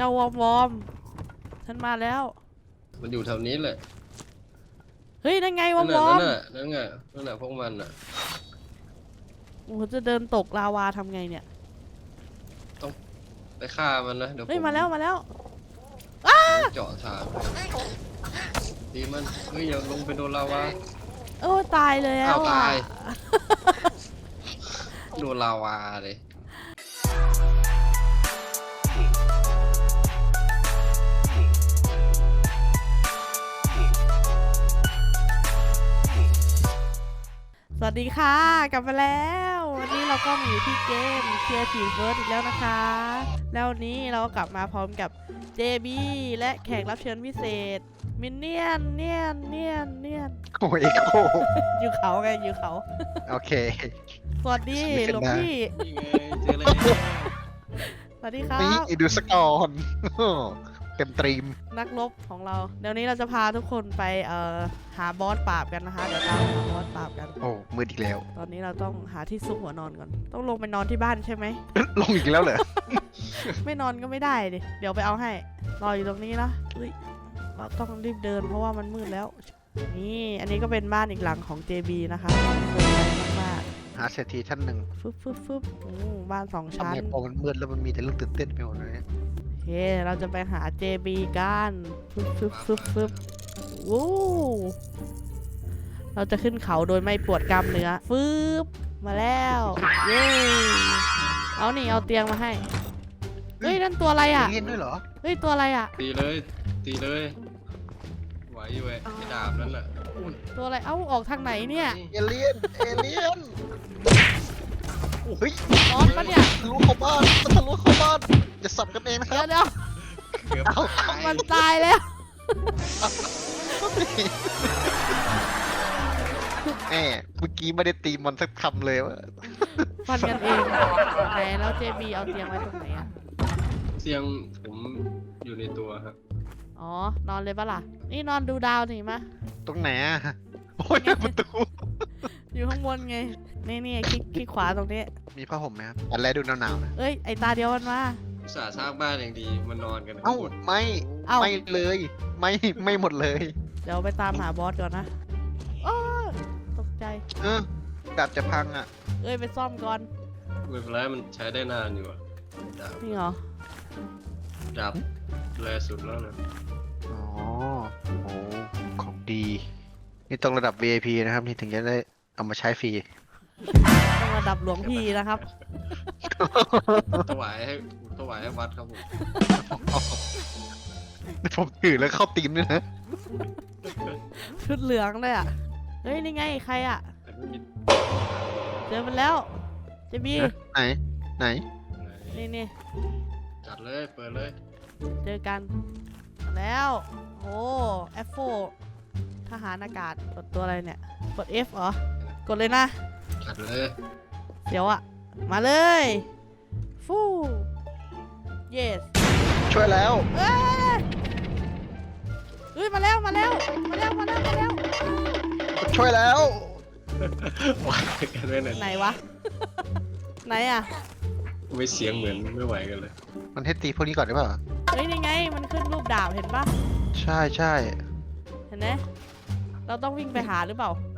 เจ้าวอมวอมฉันมาแล้ว มันอยู่แถวนี้แหละเฮ้ยนั่นไงวอนั่มนวน่ะอมนั่นน่ะนั่นน่ะนั่นน่ะพวกมันน่ะ โอ้โหจะเดินตกลาวาทำไงเนี่ยไปฆ่ามันนะเดี๋ยวผเฮ้ยมมาแล้วมาแล้ว เจาะทางตีมันเฮ้ยอย่าลงไปโดนลาวา โอ้ตายเลยอ้าวอะตาย โดนลาวาเลย สวัสดีค่ะ กลับมาแล้ว วันนี้เราก็มาอยู่ที่เกม Creative World อีกแล้วนะคะ แล้ววันนี้เราก็กลับมาพร้อมกับ JB และแขกรับเชิญพิเศษ มินเนี่ยนเนียนเนียนเนียนโอ้ยโคอยู่เขาไงอยู่เขา โอเค สวัสดีสวัสดีหลวงครับพี่นี่ไงเจอแล้วสวัสดีครับนี่ดูสกอร์ เต็มตรีม นักรบของเรา เดี๋ยวนี้เราจะพาทุกคนไปเอ่อหาบอสปราบกันนะคะ เดี๋ยวตามหาบอสปราบกัน โอ้มืดอีกแล้ว ตอนนี้เราต้องหาที่ซุกหัวนอนก่อน ต้องลงไปนอนที่บ้านใช่ไหม ลงอีกแล้วเหรอ ไม่นอนก็ไม่ได้ดิเดี๋ยวไปเอาให้ รออยู่ตรงนี้นะเฮ้ยเราต้องรีบเดินเพราะว่ามันมืดแล้ว นี่อันนี้ก็เป็นบ้านอีกหลังของ JB นะคะสวยงามมากหาเศรษฐีท่านหนึ่งๆฟึบฟึบฟึบโอ้บ้านสองทำชั้น ไมพอมันมืดแล้วมันมีแต่เรื่องตื่นเต้นไปหมดเลยโอ เคเราจะไปหา JB กันฟึบฟึบฟึบฟึบโอ้เราจะขึ้นเขาโดยไม่ปวดกล้ามเนื้อฟึบมาแล้ว เย้เอานี่เอาเตียงมาให้ เฮ้ยนั่นตัวอะไรอะเล่นด้วยเหรอ เฮ้ยตัวอะไรอะ ตีเลย ตีเลยไหวอยู่เว้ยไอ้ดาบนั่นน่ะตัวอะไร เอ้าออกทางไหนเนี่ย เอเลียน เอเลียน เฮ้ยนอนปะเนี่ย ทะลุเข้าบ้านมันทะลุเข้าบ้านจะสับกันเองนะคเดี๋รัยวบเดี๋ยวเกือบตายมันตายแล้วแหมเมื่อกี้ไม่ได้ตีมันสักคำเลยวะฟันกันเองไหนแล้วเจบีเอาเตียงไว้ตรงไหนอะ เสียงผมอยู่ในตัวครับอ๋อ นอนเลยปะล่ะ นี่นอนดูดาวนี่มาตรงไหนอะโอ้ยประตู อยู่ข้างบนไง นี่นี่คลิกคลิกขวาตรงนี้ มีผ้าห่มไหมครับ อันแรกดูหนาวๆนะ เอ้ย ไอตาเดียวมันมา อุตส่าห์สร้างบ้านอย่างดีมานอนกันเอ้า หมดไม่ เอ้า ไม่เลย ไม่ ไม่หมดเลย เดี๋ยวไปตามหาบอสก่อนนะอ้อตกใจ เออดาบจะพังอะ เอ้ยไปซ่อมก่อนไม่เป็นไรมันใช้ได้นานอยู่อะดาบนี่เหรอ ดาบแรสุดแล้วนะอ๋อ โอ้ของดี นี่ต้องระดับ VIP นะครับ นี่ถึงจะได้ เอามาใช้ฟรี ต้องระดับหลวงพี่นะครับ ถวายให้ถวายให้วัดครับผมผมถือแล้วเข้าตีมด้วยนะชุดเหลืองเลยอะ เฮ้ย นี่ไง ใครอะ แต่ไม่มีเจอมันแล้ว เจบีไหน ไหน ไหนนี่นี่จัดเลยเปิดเลยเจอกันมาแล้ว โอ้แอฟโฟทหารอากาศกดตัวอะไรเนี่ย กด F เหรอ กดเลยนะจัดเลยเดี๋ยวอะมาเลยฟู yes ช่วยแล้วเอ้ยเฮ้ยมาแล้วมาแล้วมาแล้วมาแล้วมาแล้วช่วยแล้วไหวกันไหมเนี่ยไหนวะ ไหนอะไม่เสียงเหมือนไม่ไหวกันเลยมันให้ตีพวกนี้ก่อนได้ป่ะเฮ้ยนี่ไงมันขึ้นรูปดาบเห็นปะใช่ใช่เห็นไหมเราต้องวิ่งไปหาหรือเปล่าอุ๊ย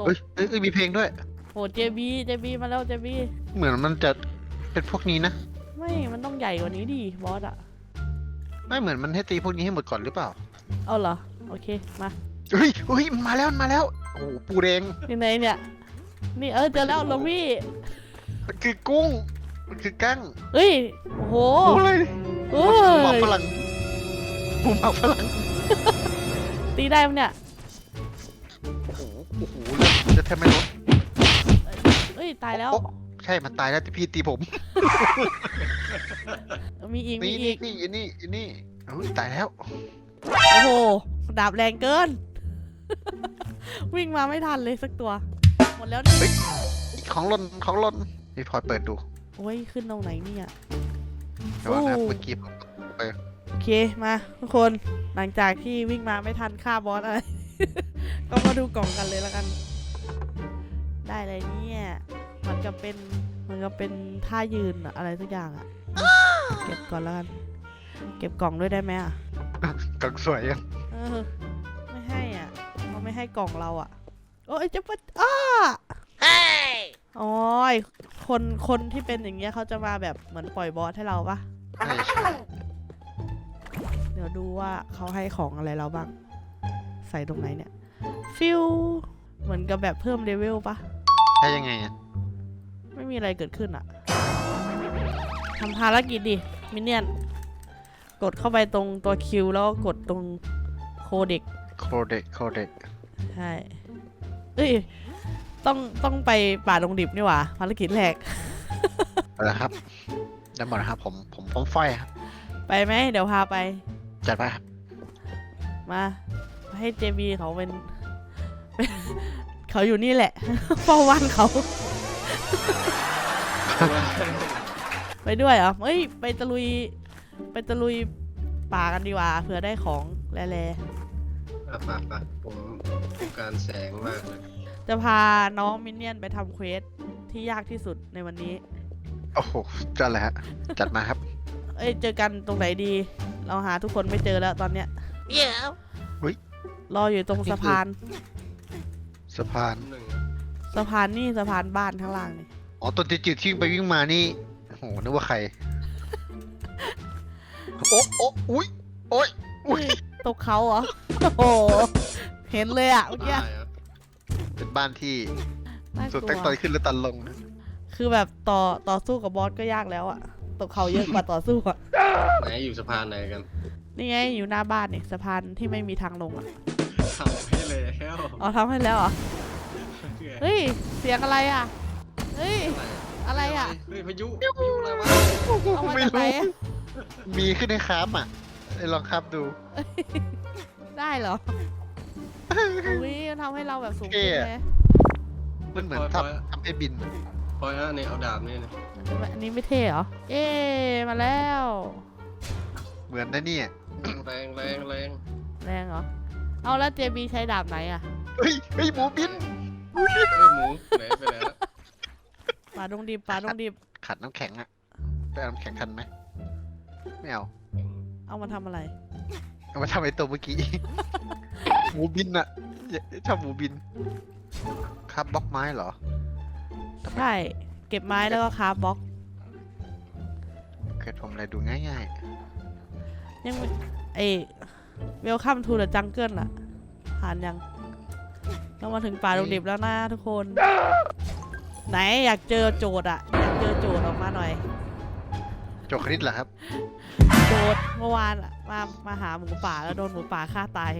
ตกเอ้ยเอ้ยเอ้ยมีเพลงด้วย โหเจบีเจบีมาแล้วเจบีเหมือนมันจะเป็นพวกนี้นะไม่มันต้องใหญ่กว่านี้ดิบอสอะไม่เหมือนมันให้ตีพวกนี้ให้หมดก่อนหรือเปล่าเอาเหรอโอเคมาเฮ้ยเฮ้ยมันมาแล้วมันมาแล้วโอ้โหปูแดงที่ไหนเนี่ยนี่เออเจอแล้วหลวงพี่มันคือกุ้งมันคือกั้งเฮ้ยโอ้โหโอ้เลยเฮ้หมูหมักยฝรั่งหมูหมักฝรั่งตีได้ปะเนี่ยโอ้โหโอ้โหเลือ ดเลือดแทบไม่ลดเฮ้ยตายแล้ว โอ๊ะใช่มันตายแล้วแต่พี่ตีผม มีอีกมีนี่อีนี่กนี่อันนี่อันนี่เฮ้ยตายแล้ว โอ้โหดาบแรงเกิน วิ่งมาไม่ทันเลยสักตัว หมดแล้วนี่เฮ้ยของหล่นของหล่นพี่พลอยเปิดดูโอ้ยขึ้นตรงไหนเนี่ยแต่ว่านะโอ้ เมื่อกี้ผมโอเคมาทุกคนหลังจากที่วิ่งมาไม่ทันฆ่าบอสอะไร ก็มาดูกล่องกันเลยแล้วกัน ได้เลยเนี่ยมันก็เป็นมันก็เป็นท่ายืนอะอะไรสักอย่างอะเก็บก่อนแล้วกันเก็บกล่องด้วยได้ไหมอะกล่องสวยยังเออไม่ให้อะเขาไม่ให้กล่องเราอะโอ้ยจะปะอ้าโอ้ยคนคนที่เป็นอย่างเงี้ยเขาจะมาแบบเหมือนปล่อยบอสให้เราปะใช่ใช่เดี๋ยวดูว่าเขาให้ของอะไรเราบ้าง ใส่ตรงไหนเนี่ย ฟิวเหมือนกับแบบเพิ่มเลเวลปะ ได้ยังไงอะไม่มีอะไรเกิดขึ้นอะทำภารกิจดิ มินเนี่ยน กดเข้าไปตรงตัวคิวแล้วก็กดตรงโคเด็ก โคเดกโคเดกใช่ เอ้ย ต้องต้องไปป่าดงดิบนี่หว่า ภารกิจแรก เอาละครับได้หมดนะครับ ผมผมผมฝ้อยครับไปไหม เดี๋ยวพาไป จัดไปครับมา ให้เจบีเขาเป็น เป็นเขาอยู่นี่แหละเฝ้าวันเขา ไปด้วยเหรอเอ้ย ไปตะลุย ไปตะลุยป่ากันดีกว่าเผื่อได้ของแร่ อะปะปะผมต้องการแสงมากเลยๆจะพาน้องมินเนี่ยนไปทำเควสที่ยากที่สุดในวันนี้ โอ้โหจัดเลยฮะ จัดมาครับเอ้ย เจอกันตรงไหนดี เราหาทุกคนไม่เจอแล้วตอนเนี้ยอุ๊ยรออยู่ตรงสะพาน สะพาน หนึ่งสะพานนี่สะพานบ้านข้างล่างนี่อ๋อตัวจืดๆที่วิ่งไปวิ่งมานี่โอ้โหนึกว่าใคร โอ้โอ้อุ้ยโอ้ยอุ้ยตกเขาเหรอโอ้โหเห็นเลยอะเมื่อกี้ตายอะเป็นบ้านที่น่ากสุดลัตั้งตอวนขึ้นแล้วตันลงนะคือแบบต่อต่อสู้กับบอสก็ยากแล้วอะตกเขาเยอะกว่าต่อสู้อะไหนอยู่สะพานไหนกันนี่ไงอยู่หน้าบ้านนี่สะพานที่ไม่มีทางลงอะทำให้ แล้วอ๋อทำให้แล้วเหรอเฮ้ยเสียงอะไรอะเฮ้ยอะไรอะเฮ้ยพายุพายุอะไรวะเอามาไม่จากไหนรู้อะมีขึ้นในคราฟอะไอ้ลองคราฟดูได้เหรออุ้ยมันทำให้เราแบบสูงเท่ขึ้นอะไงมันเหมือนทำทำให้บินอะพอยฮะเนี่ยเอาดาบนี่นะอันนี้ไม่เท่เหรอเอ๊มาแล้ว เหมือนนะเนี่ยแรงแรงแรงแรงเหรอ เอาแล้วเจบีใช้ดาบไหนอะเฮ้ยเฮ้ยหมูบินเฮ้ยหมูไหนไปไหนละป่าดงดิบป่าดงดิบขัดน้ำแข็งอะไปเอาน้ำแข็งทันไหมไม่เอาเอามาทำอะไร เอามาทำไอ้ตัวเมื่อกี้ หมูบินอะอย่าชอบหมูบินครับบล็อกไม้เหรอใช่ เก็บไม้แล้วก็คราฟบล็อกเคยทำอะไรดูง่ายยังไม่เอ เวลคัมทูเดอะจังเกิลอะผ่านยังเรามาถึงป่าดงดิบแล้วนะทุกคน ไหนอยากเจอโจทย์อะอยากเจอโจทย์ออกมาหน่อยๆโจกคณิตเหรอครับ โจทย์เมื่อวานอะมามาหาหมูป่าแล้วโดนหมูป่าฆ่าตาย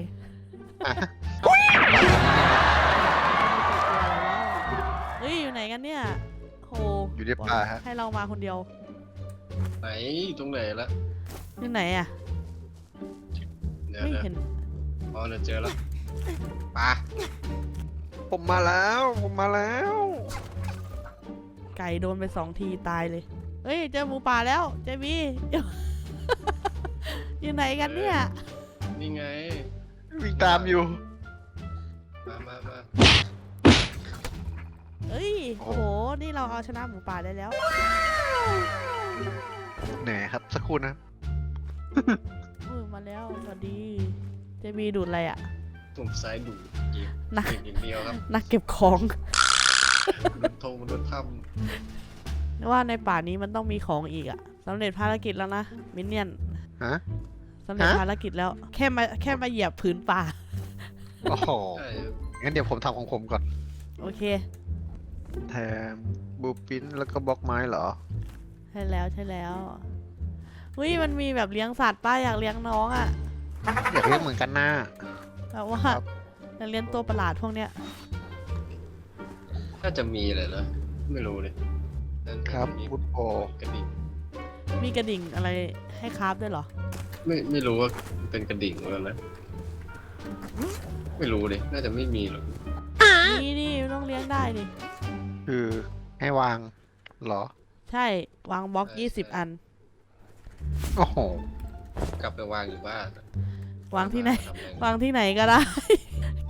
อะเฮ้ยอยู่ไหนกันเนี่ยโหอยู่ในป่าฮะให้เรามาคนเดียว ไหนอยู่ตรงไหนละอยู่ไหนอะ เดี๋ยวไม่เดี๋ยวเห็นอ๋อเดี๋ยวเจอแล้วปะผมมาแล้ว ผมมาแล้ว ไก่โดนไปสองทีตายเลยเฮ้ยเจอหมูป่าแล้วเจบีอยู่ไหนกันเนี่ย นี่ไง วิ่งตามอยู่ มามามาเฮ้ยโอ้โอ้โหนี่เราเอาชนะหมูป่าได้แล้ว เหนื่อยครับ สักครู่นะอุ้ย มาแล้ว สวัสดี เจบีดูดอะไรอะผมสายดูดเก็บนัก เก็บอย่างเดียวครับนักเก็บของมนุษย์ทงมนุษย์ถ้ว่าในป่านี้มันต้องมีของอีกอะสำเร็จภารกิจแล้วนะ มินเนี่ยนฮะ สำเร็จฮะ ภารกิจแล้ว แค่มาแค่มาเหยียบผืนป่า โอ้โหำใช่งั้นเดี๋ยวผมทำของผมก่อน โอเค แถมบูปินแล้วก็บล็อกไม้เหรอ ใช่แล้วใช่แล้ว อุ้ยมันมีแบบเลี้ยงสัตว์ป้าอยากเลี้ยงน้องอะอยากเรียกเหมือนกันนะแบบว่าครับ อยากเลี้ยงตัวประหลาดพวกเนี้ย น่าจะมีเลยนะไม่รู้เลยนั่นครับมีฟุตบอลกระดิ่งมีกระดิ่งอะไรให้คราฟด้วยเหรอ ไม่ไม่รู้ว่าเป็นกระดิ่งแล้วนะไม่รู้เลยน่าจะไม่มีหรอกนี่นี่ต้องเลี้ยงได้ดิคือให้วางเหรอ ใช่ วางบล็อกยี่สิบอัน โอ้โห กลับไปวางอยู่บ้านวางที่ไหน ทำอะไรวางที่ไหนก็ได้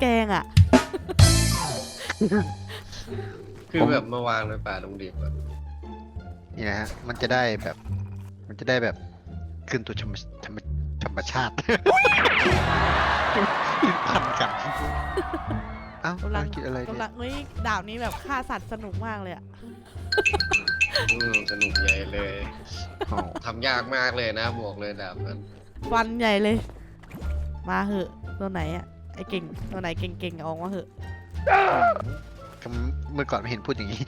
แกงอะคือผมแบบมาวางในป่าตรงดิบอะนี่นะฮะ มันจะได้แบบ มันจะได้แบบขึ้นตัวธรรมธรรมธรรมชาติพันกัน เอ้ากำลังคิดอะไรกำเนี่ลัยงเฮ้ยดาบนี้แบบฆ่าสัตว์สนุกมากเลยอะ อืมสนุกใหญ่เลยอ๋อทำยากมากเลยนะบอกเลยดาบนั้นฟันใหญ่เลย มาเหอะตัวไหนอะไอเก่งตัวไหนเก่งๆออกมาเหอะคำเมื่อก่อนไม่เห็นพูดอย่างนี้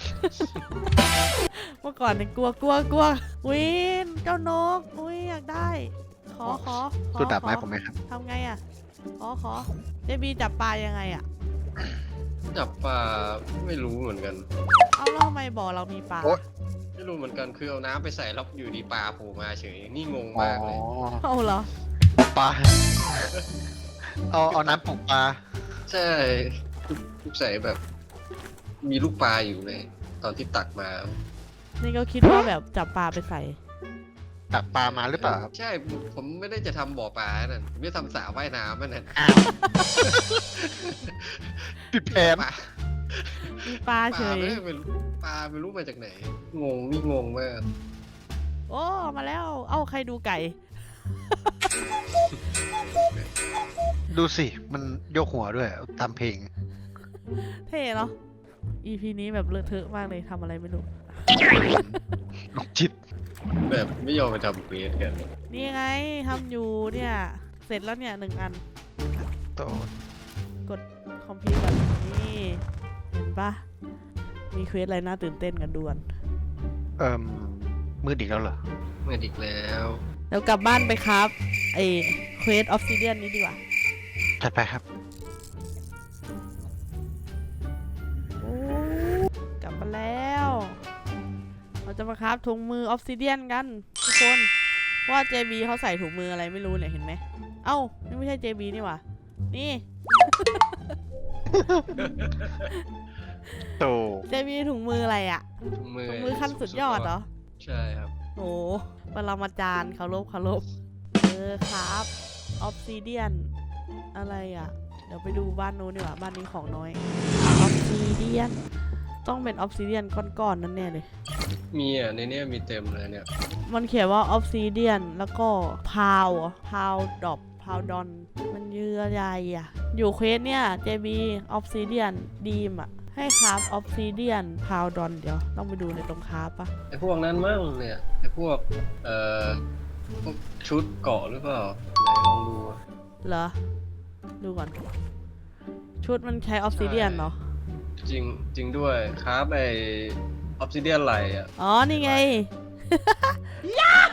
เมื่อก่อนเนี่ยกลัวกลัวกลัววินเจ้านกอุ้ยอยากได้ ขอขอขอสู้ดาบไม้ขอผมไหมครับ ทำไงอะขอขอเจบีจับปลายังไงอะจับปลาไม่รู้เหมือนกัน เอาแล้วทำไมบ่อเรามีปลาโอ๊ย ไม่รู้เหมือนกันคือเอาน้ำไปใส่แล้วอยู่ดีปลาโผล่มาเฉยนี่งงอ๋อมากเลยเอาเหรอ ปลาเอาเอาน้ำปลูกปลาใช่ทุกใส่แบบ มีลูกปลาอยู่เลย ตอนที่ตักมานี่ก็คิดว่าแบบจับปลาไปใส่ ตักปลามาหรือเปล่าครับใช่ผมไม่ได้จะทำบ่อปลานั่นผมจะทำสระว่ายน้ำนั่นน่ะอ้าวผิดแผนปลามี ปลาปเฉลายไม่เป็นปลาไม่รู้มาจากไหน งงนี่งงมากโอ้ มาแล้ว เอ้า ใครดูไก่ ดูสิ มันโยกหัวด้วยตามเพลง เท่เนาะ EP นี้แบบเลอะเทอะมากเลยทำอะไรไม่รู้ลงจิต แบบไม่ยอมไปทำเควสกันนี่ไงทำอยู่เนี่ย เสร็จแล้วเนี่ยหนึ่งอัน โตกดคอมพิวแบบนี่เห็น ปะมีเควสอะไรน่าตื่นเต้นกันด่วน เอ่มมืดอีกแล้วเหรอ เมื่ออีกแล้วเดี๋ยวกลับบ้านไปครับไอ้เควสออฟซิเดียนนี้ดีกว่าจัดไปครับโอ้กลับมาแล้ว เราจะมาครับถุงมือออฟซิเดียนกันทุกคนเพราะว่า JB เขาใส่ถุงมืออะไรไม่รู้เนี่ยเห็นไหม เอ้า นี่ไม่ใช่ JB นี่หว่า นี่ โต JB ถุงมืออะไรอะถุงมือถุงมือขั้นสุดยอดเหรอ ใช่ครับ โอ้ปรมาจารย์เคารพเคารพเออครับออฟซิเดียนอะไรอะ เดี๋ยวไปดูบ้านนู้นดีกว่าบ้านนี้ของน้อยออฟซิเดียนต้องเป็นออฟซิเดียนก้อนๆนั่นแน่เลย มีอะในเนี้ยมีเต็มเลยเนี่ย มันเขียนว่าออฟซิเดียนแล้วก็พาวพาวดอปพาวดอน มันเยือใหญ่อะ อยู่เควสเนี่ย JB ออฟซิเดียนดีมอะ ให้คราฟออฟซิเดียนพาวดอนเดี๋ยว ต้องไปดูในตรงคราฟปะไอพวกนั้นมั้งเนี่ยไอพวกเอ่อพวกชุดเกาะหรือเปล่าไหนลองดูอะเหรอ ดูก่อน ชุดมันใช้ออฟซิเดียนเนาะจริงจริงด้วยครับไอออฟซิเดียนไหลอะ อ๋อ นี่ไง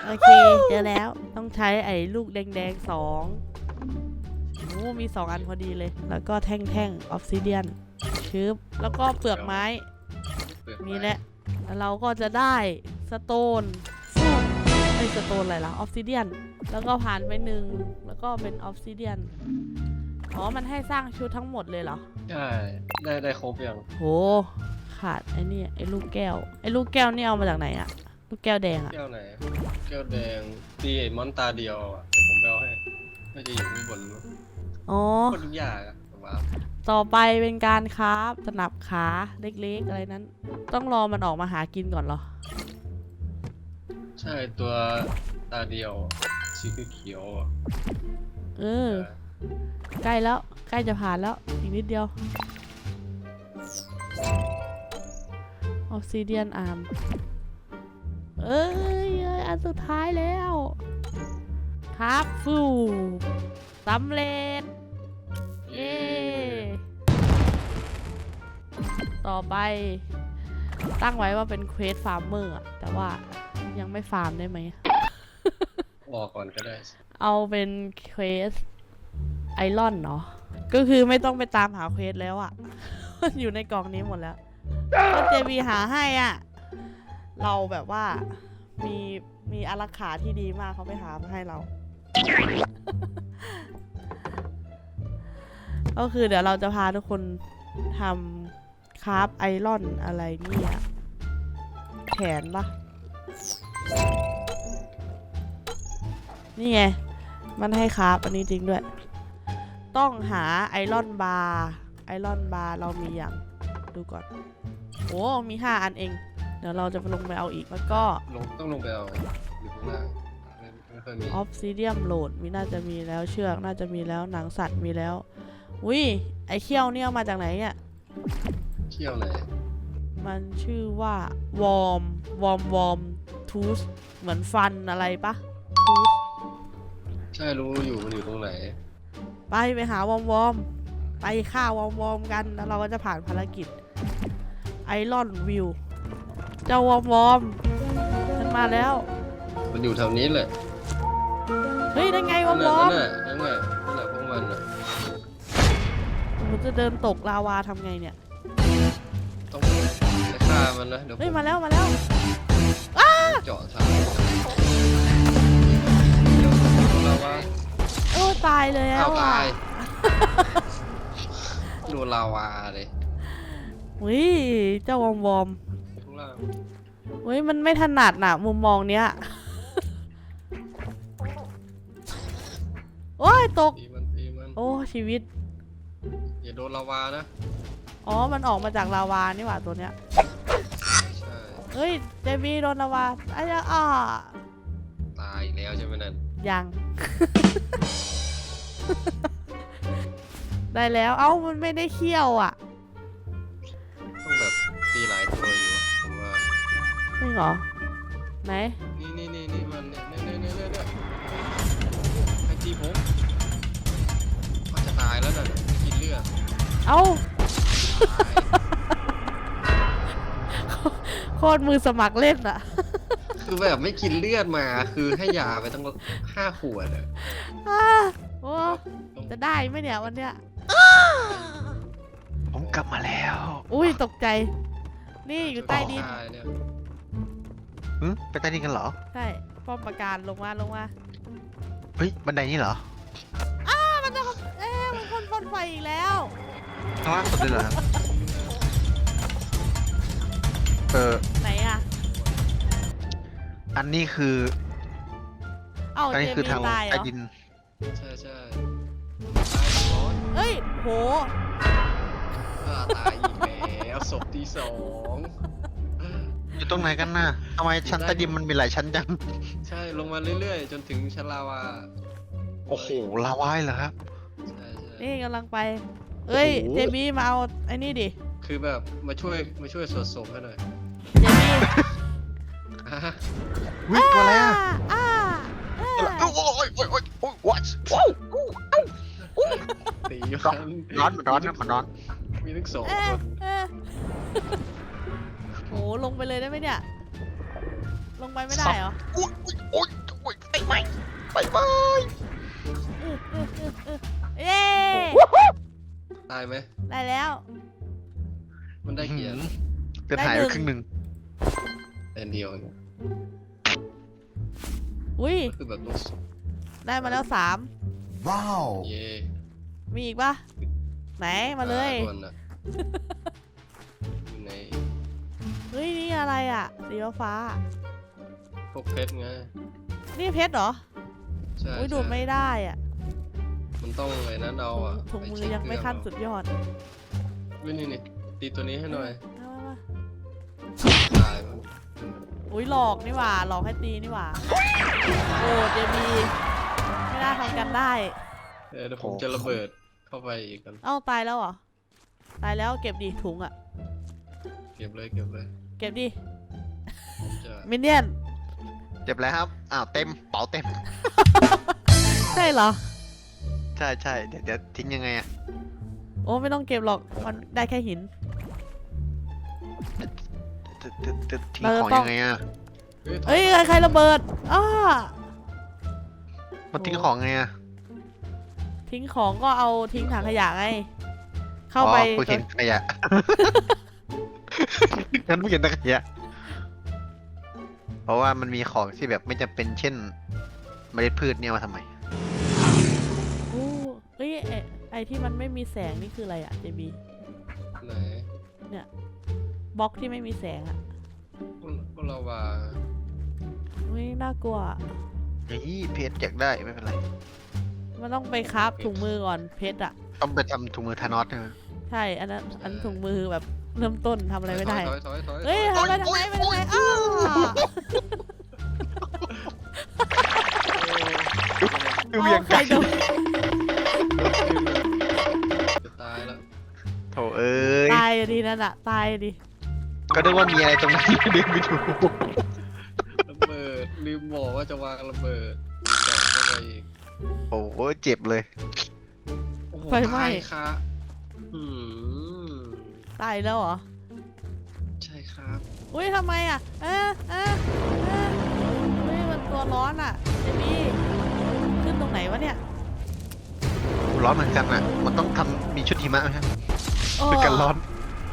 โอเค เจอแล้วต้องใช้ไอ้ลูกแดงๆสองโอ้มีสองอันพอดีเลย แล้วก็แท่งๆออฟซิเดียน ชึบแล้วก็เปลือกไม้ เปลือกมีไม้แหละ แล้วเราก็จะได้สโตนฟูดไอ้สโตนอะไรล่ะออฟซิเดียน แล้วก็ผ่านไปหนึ่ง แล้วก็เป็นออฟซิเดียน อ๋อ มันให้สร้างชุดทั้งหมดเลยเหรอ ใช่ได้ได้ครบยังโห ขาดไอ้นี่ไอ้ลูกแก้ว ไอ้ลูกแก้วนี่เอามาจากไหนอะลูกแก้วแดงอะแก้วไหนแก้วแดงตีไอมอนตาเดียวอะเดี๋ยวผมไปเอาให้น่าจะอยู่ข้างบนมั้งอ๋อโคตรทุกอย่างอะผมว่า ต่อไปเป็นการคราฟสนับขาเล็กๆ อะไรนั้น ต้องรอมันออกมาหากินก่อนเหรอ ใช่ตัวตาเดียวสีเขียวๆอะเออ ใกล้แล้ว ใกล้จะผ่านแล้ว อีกนิดเดียว ออ s ซิเดียนอาร์ม เอ้ยเอ้ยอันสุดท้ายแล้ว ครับฟูสำเร็จ เย้ ต่อไป ตั้งไว้ว่าเป็นเควสฟาร์มเมอร์อะแต่ว่ายังไม่ฟาร์มได้ไหมออกก่อนก็ได้ เอาเป็นเควสไอรอนเนาะก็คือไม่ต้องไปตามหาเควสแล้วอะมันอยู่ในกล่องนี้หมดแล้วก็เจบีหาให้อะเราแบบว่ามีมีอารักขาที่ดีมากเขาไปหามาให้เรา ก็คือเดี๋ยวเราจะพาทุกคนทำ คราฟไอรอนอะไรเนี่ยแขนปะนี่ไง มันให้คราฟอันนี้จริงด้วย ต้องหาไอรอนบาร์ไอรอนบาร์เรามีอย่างดูก่อนโอ้มีห้าอันเอง เดี๋ยวเราจะไปลงไปเอาอีกแล้วก็ลงต้องลงไปเอาอยู่ข้างล่างไม่ไม่เคค่อยมีออฟซิเดียมโหลดมีน่าจะมีแล้วเชือกน่าจะมีแล้วหนังสัตว์มีแล้วอุ้ยไอเขี้ยวเนี่ยเอามาจากไหนเนี่ยเที่ยวไหนมันชื่อว่าวอร์มวอร์มวอร์มทูสเหมือนฟันอะไรปะทูสใช่รู้อยู่มันอยู่ตรงไหน ไปไปหาวอร์มวอร์มไปฆ่าวอร์มวอร์มกันแล้วเราก็จะผ่านภารกิจไอรอนวิวเจ้าวอร์มวอร์มฉันมาแล้ว มันอยู่แถวนี้แหละเฮ้ยนั่นไงวอนั่ร์นมแหวอละร์มนั่นแหละนั่นแหละนั่นแหละพวกมันอะผมจะเดินตกลาวาทำไงเนี่ยต้องไป ฆ่ามันนะเดี๋ยวผเฮ้ยมมาแล้วมาแล้วเจาะทางเดี๋ยวเราว่าโอ้ตายเลยอ้าวอะตายโดนลาวาเลยเฮ้ยเจ้าวอร์มวอร์มข้างล่างเฮ้ยมันไม่ถนัดน่ะ มุมมองเนี้ยโอ้ยตก ตีมันตีมันโอ้ชีวิต อย่าโดนลาวานะอ๋อมันออกมาจากลาวานี่หว่าตัวเนี้ยใช่เฮ้ยเจมี่โดนลาวาไอ้ยะอ่าตายอีกแล้วใช่ไหมนั่นยัง ได้แล้วเอ้ามันไม่ได้เขี้ยวอะต้องแบบตีหลายตัวอยู่อะผมว่า จริงเหรอไหนนี่นี่นี่นี่มันเนี่ยเนี่ยเนี่ยเนี่ยเนี่ยไอจีผมมันจะตายแล้วน่ะไม่กินเลือดเอ้าตาย โคตรมือสมัครเล่นอะคือแบบไม่กินเลือดมา คือให้ยาไปตั้งห้าขวดอะอ่าโอ้จะได้ไหมเนี่ยวันเนี้ย ผมกลับมาแล้วอุ้ยตกใจ นี่อยู่ใต้ดินตายเนี่ยหึไปใต้ดินกันเหรอ ใช่ป้อมปราการลงมาลงมาเฮ้ย บันไดนี่เหรออ้ามันจะเอ๊ะมันพ่นพ่นไฟอีกแล้วข้างล่างสุดเลยเหรอครับ เออ ไหนอะ อันนี้คือ เอ้าอันเจนี้คือมีทางตายเหรใต้อดิน ใช่ใช่ตายร้อนเอ้ย โห อ่าตายอีกแล้วศพที่สองอยู่ตรงไหนกันน่ะทำไมชั้นใต้ดินมันมีหลายชั้นจัง ใช่ลงมาเรื่อยๆ จนถึงชั้นลาวาโอ้โหลาวายเหรอครับ ใช่ใช่นี่กำลังไป เอ้ย โอ้โห เจมี่มาเอาไอ้นี่ดิ คือแบบมาช่วยมาช่วยสวดศพให้หน่อย เจมี่อะวิ่งตัวอะไรอะอ่าอ่าโอ้ยโอ้ยโอ้ยโอ้ยโอ้ย what ว้าวตีร้อนร้อนมันร้อนนะมันร้อน มีทั้งสองเอ๊ะคนเอ๊ะโหลงไปเลยได้ไหมเนี่ย ลงไปไม่ได้เหรอโอ้ยโอ้ยโอ้ยไปไหมไปไหมเย้ตายไหมได้แล้ว มันได้เขียนเดือดหายไปครึ่งหนึ่ง แต่เดียวเองอุ้ยก็คือแบบต้องได้มาแล้วสาม Wow. เย่มีอีกปะไหนมาเลยอ่ก่อนนะอยู่ในเฮ้ยนี่อะไรอะสีฟ้าพวกเพชรไงๆนี่เพชรเหรอใช่อุ้ยดูดใช่ไม่ได้อะมันต้องไอ้นั้นเอาอะถุงปมืเช็อคยังไม่เครื่ขั้นสุดยอดวินี่นี่ตีตัวนี้ให้หน่อยเอามามา ตายมันอุ้ยหลอกนี่หว่าหลอกให้ตีนี่หว่าโอ้เจมีไม่น่าทำกันได้ เออเดี๋ยวผมจะระเบิดเข้าไปอีกกันเอ้าตายแล้วเหรอตายแล้วเก็บดิถุงอะ เก็บเลยเก็บเลยเก็บดิผมจะมินเนี่ยนเจ็บแล้วครับ อ้าวเต็มเป๋าเต็ม ใช่เหรอ ใช่ใช่เดี๋ยวเดี๋ยวทิ้งยังไงอะโอ้ไม่ต้องเก็บหรอกมันได้แค่หิน จะจะจะทิ้งเราจะของต้องยังไงอะเฮ้ยเฮ้ยใครระเบิดอ้ามันทิ้งโอ้ของไงอะทิ้งของก็เอาทิ้งถังขยะไงเข้าอ๋อไปกูเห็นขยะงั้นไม่เห็นแต่ขยะ เพราะว่ามันมีของที่แบบไม่จำเป็นเช่นเมล็ดพืชเนี่ยมาทำไมโอ้เอ้ยไอ้ไอที่มันไม่มีแสงนี่คืออะไรอะเจบีไหน บล็อกที่ไม่มีแสงอะพวกพวกเราว่าไม่น่ากลัวอะเฮ้ยเพชรอยากได้ไม่เป็นไรมันต้องไปคราฟถุงมือก่อนเพชรอะต้องไปทำถุงมือธานอสใช่ไหมใช่อันนั้นอันถุงมือแบบเริ่มต้นทำอะไรไม่ได้ ถอยถอยถอยถอยเฮ้ยถอยทำไปทำไมไปทำไมอ้าโอ้เวียงใครกันโดนจะตายแล้วโถเอ้ยตายอะดีนั่นอะตายอะดี ก็นึกว่ามีอะไรตรงนั้นเดินไปดูระเบิดลืมบอกว่าจะวางระเบิดเจาะเข้าไปอีกโอ้โหเจ็บเลย โอ้โหไฟไหม้ ตายค่ะอืมตายแล้วเหรอ ใช่ครับ อุ้ยทำไมอะเอ๊ะเอ๊ะเอ๊ะอุ้ยมันตัวร้อนอะเจมี่ขึ้นตรงไหนวะเนี่ยร้อนเหมือนกันอะ มันต้องทำมีชุดหิมะไหมครับโอ้เป็นกันร้อน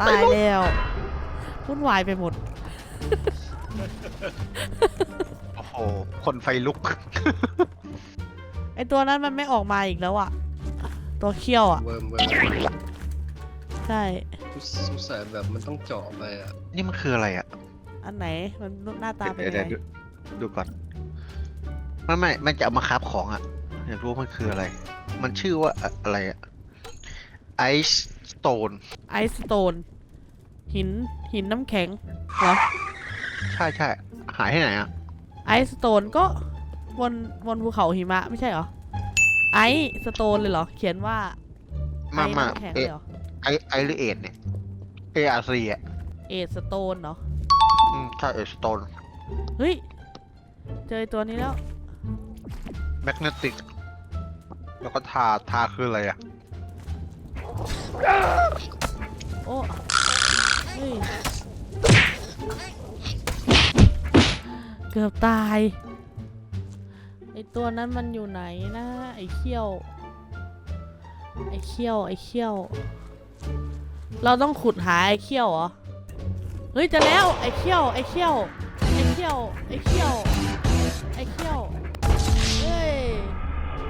ตายแล้ว วุ่นวายไปหมด โอ้โห คนไฟลุก ไอตัวนั้นมันไม่ออกมาอีกแล้วอะตัวเขี้ยวอะเวิร์มเวิร์มใช่ สงสัยแบบมันต้องเจาะไปอะนี่มันคืออะไรอะอันไหนมันหน้าตาเป็นเดี๋ยวยังเดี๋ยวไงดูดูก่อนไม่ไม่มันจะเอามาคราฟของอะอยากรู้ว่ามันคืออะไร มันชื่อว่าอะอะไรอะ Ice Stone ไอสโตน หินหินน้ำแข็งเหรอใช่ใช่หายที่ไหนอะไอสโตนก็บนบนภูเขาหิมะไม่ใช่เหรอไอสโตนเลยเหรอ เขียนว่าไอมามาน้ำแข็งเอเลยเหรอไอไอหรือเอ็ดเนี่ยเออาซีอะเอสโตนเหรออืมใช่เอสโตนเฮ้ยเจอไอ้ตัวนี้แล้ว แมกเนติกแล้วก็ทาทาคืออะไรอะโอ้ เฮ้ยเกือบตาย ไอตัวนั้นมันอยู่ไหนนะ ไอเขี้ยว ไอเขี้ยว ไอเขี้ยว เราต้องขุดหาไอเขี้ยวเหรอ เฮ้ยเจะแล้ว ไอเขี้ยว ไอเขี้ยว ไอเขี้ยว ไอเขี้ยว ไอเขี้ยว เฮ้ย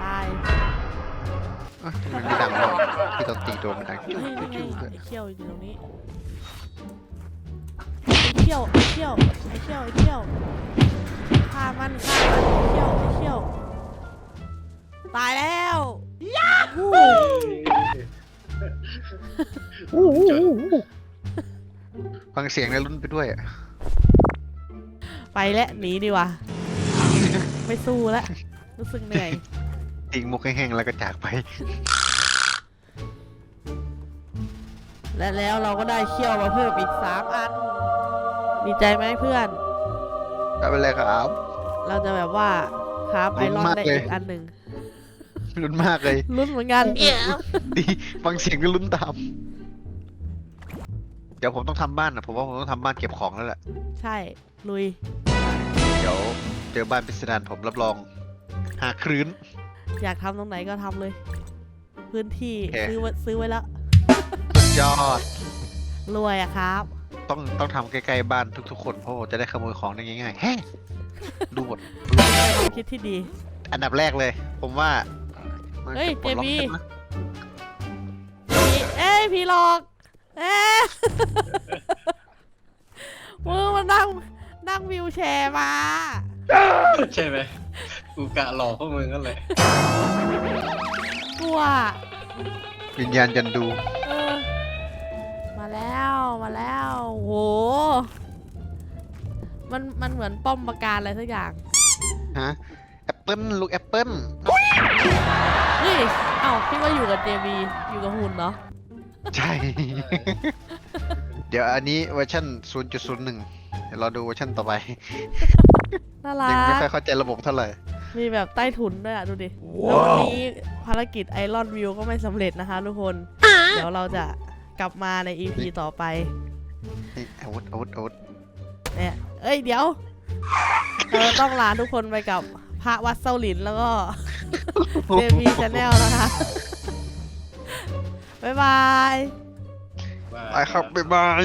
ตายอะทำไมไม่ดังวะที่ตอนตีโดนมันดังจิ้วเฮ้ยนี่ไงจิ้วเลยไอเขี้ยวอยู่ตรงนี้ไอ เขี้ยวไอเขี้ยวไอเขี้ยวไอเขี้ยวฆ่ามันฆ่ามันไอเขี้ยวไอเขี้ยวตายแล้ววู้ฟังเสียงในรุ่นไปด้วยอะไปแล้วหนีดีกว่าไม่สู้แล้วรู้สึกเหนื่อยทิ้งมุกแห้งๆแล้วก็จากไป และแล้วเราก็ได้เขี้ยวมาเพิ่มอีกสามอัน ดีใจไหมเพื่อนได้ไปเลยครับ เราจะแบบว่าครับไอลุ้นรอนมากได้เลยอีกอันหนึ่งลุ้นมากเลยลุ้นเหมือนกันดีฟังเสียงก็ลุ้นตาม เดี๋ยวผมต้องทำบ้านนะผมว่าผมต้องทำบ้านเก็บของแล้วแหละ ใช่ ลุย เดี๋ยวเจอบ้านพิสดารผมรับรอง หาครื้น อยากทำตรงไหนก็ทำเลย พื้นที่โอเคซื้อไว้ซื้อไว้แล้วสุดยอด รวยอะครับ ต้องต้องทำใกล้ๆบ้านทุกๆคนเพราะว่าจะได้ขโมยของได้ง่ายๆแฮ่ดูหมดความคิดที่ดี อันดับแรกเลย ผมว่ามันเฮ้ยจะปลดล็อกเจมี่ ใช่ไหมพี่เอ้ยพี่หลอกเอ๊ะมึงมันนั่งนั่งวิวแชร์มา ใช่ไหมกูกะหลอกพวกมึงกันเลย กลัว วิญญาณจันดู เออ มาแล้ว มาแล้ว โห มันมันเหมือนป้อมปราการอะไรสักอย่าง ฮะแอปเปิลลูกแอปเปิลเฮ้ย เอ้าพี่ว่าอยู่กับเจบีอยู่กับหุ่นเนาะใช่ เดี๋ยวอันนี้เวอร์ชัน0.01 เดี๋ยวเราดูเวอร์ชันต่อไป น่ารัยังไม่กค่อยเข้าใจระบบเท่าไหร่ มีแบบใต้ถุนด้วยอะ ดูดิ แล้ววันนี้ภารกิจไอรอนวิวก็ไม่สำเร็จนะคะทุกคน เดี๋ยวเราจะกลับมาใน EP ต่อไป นี่อาวุธอาวุธอาวุธเนี่ยเอ้ยเดี๋ยวเราต้องลาทุกคนไปกับพระวัดเซาหลินแล้วก็เบบีชาแนลนะคะบ๊ายบาย ไปครับบ๊ายบาย